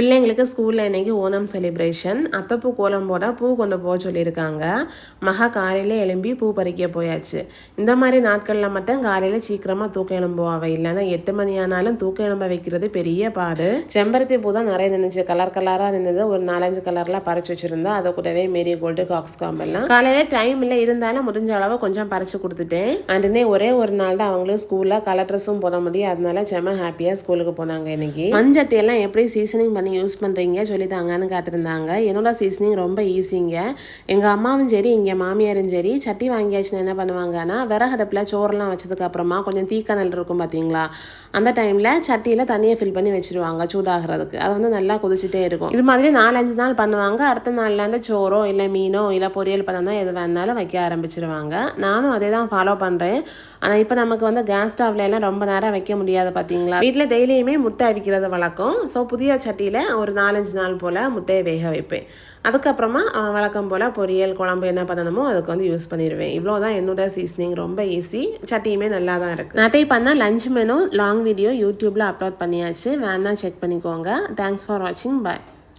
பிள்ளைங்களுக்கு ஸ்கூலில் இன்றைக்கி ஓணம் செலிப்ரேஷன் அத்தப்பூ கோலம் போட பூ கொண்டு போக சொல்லியிருக்காங்க. மகா காலையில் எழும்பி பூ பறிக்க போயாச்சு. இந்த மாதிரி நாட்களில் மட்டும் காலையில் சீக்கிரமாக தூக்க எழும்புவாங்க இல்லைன்னா எட்டு மணி ஆனாலும் தூக்க எழும்ப வைக்கிறது பெரிய பாடு. செம்பருத்தி பூ தான் நிறைய நின்றுச்சு கலர் கலராக நின்றுது ஒரு நாலஞ்சு கலரில் பறிச்சு வச்சுருந்தா அதை கூடவே மேரி கோல்டு காக்ஸ் காம்பெல்லாம் காலையில் டைம் இல்லை. இருந்தாலும் முடிஞ்ச அளவு கொஞ்சம் பறிச்சு கொடுத்துட்டேன். அண்டுனே ஒரே ஒரு நாள் தான் அவங்களும் ஸ்கூலில் கலர் ட்ரெஸ்ஸும் போட முடியும். அதனால செம்ம ஹாப்பியாக ஸ்கூலுக்கு போனாங்க இன்னைக்கு. மஞ்சத்தையெல்லாம் எப்படி சீசனிங் பண்ணி யூஸ் பண்ணுறீங்க சொல்லி தாங்கன்னு காத்திருந்தாங்க. என்னோட சீசனிங் ரொம்ப ஈஸிங்க எங்கள் அம்மாவும் சரி இங்கே மாமியாரும் சரி சட்டி வாங்கியாச்சுன்னா என்ன பண்ணுவாங்கன்னா விறகடுப்பில் சோறுலாம் சோறெல்லாம் வச்சதுக்கப்புறமா கொஞ்சம் தீக்கனல் இருக்கும் பார்த்தீங்களா அந்த டைமில் சட்டியில் தண்ணியை ஃபில் பண்ணி வச்சுருவாங்க சூடாகிறதுக்கு. அது வந்து நல்லா கொதிச்சுட்டே இருக்கும். இது மாதிரி நாலஞ்சு நாள் பண்ணுவாங்க. அடுத்த நாள்லருந்து சோறோ இல்லை மீனோ இல்லை பொரியல் பண்ணா எது வேணாலும் வைக்க ஆரம்பிச்சிருவாங்க. நானும் அதே தான் ஃபாலோ பண்ணுறேன் ஆனால் இப்போ நமக்கு வந்து கேஸ் ஸ்டவ்ல எல்லாம் ரொம்ப நேரம் வைக்க முடியாது பார்த்தீங்களா வீட்டில் டெய்லியுமே முட்டை அவிக்கிறது வழக்கம். ஸோ புதிய சட்டியில் ஒரு நாலஞ்சு நாள் போல் முட்டையை வேக வைப்பேன். அதுக்கப்புறமா வழக்கம் போல் பொரியல் குழம்பு என்ன பண்ணணுமோ அதுக்கு வந்து யூஸ் பண்ணிடுவேன் இவ்வளோ தான் என்னோட சீசனிங் ரொம்ப ஈஸி சட்டியுமே நல்லா தான் இருக்குது அதே பண்ணால் லஞ்ச் மெனு லாங் வீடியோ யூடியூப்பில் அப்லோட் பண்ணியாச்சு. வேணா செக் பண்ணிக்கோங்க. தேங்க்ஸ் ஃபார் வாட்சிங் பாய்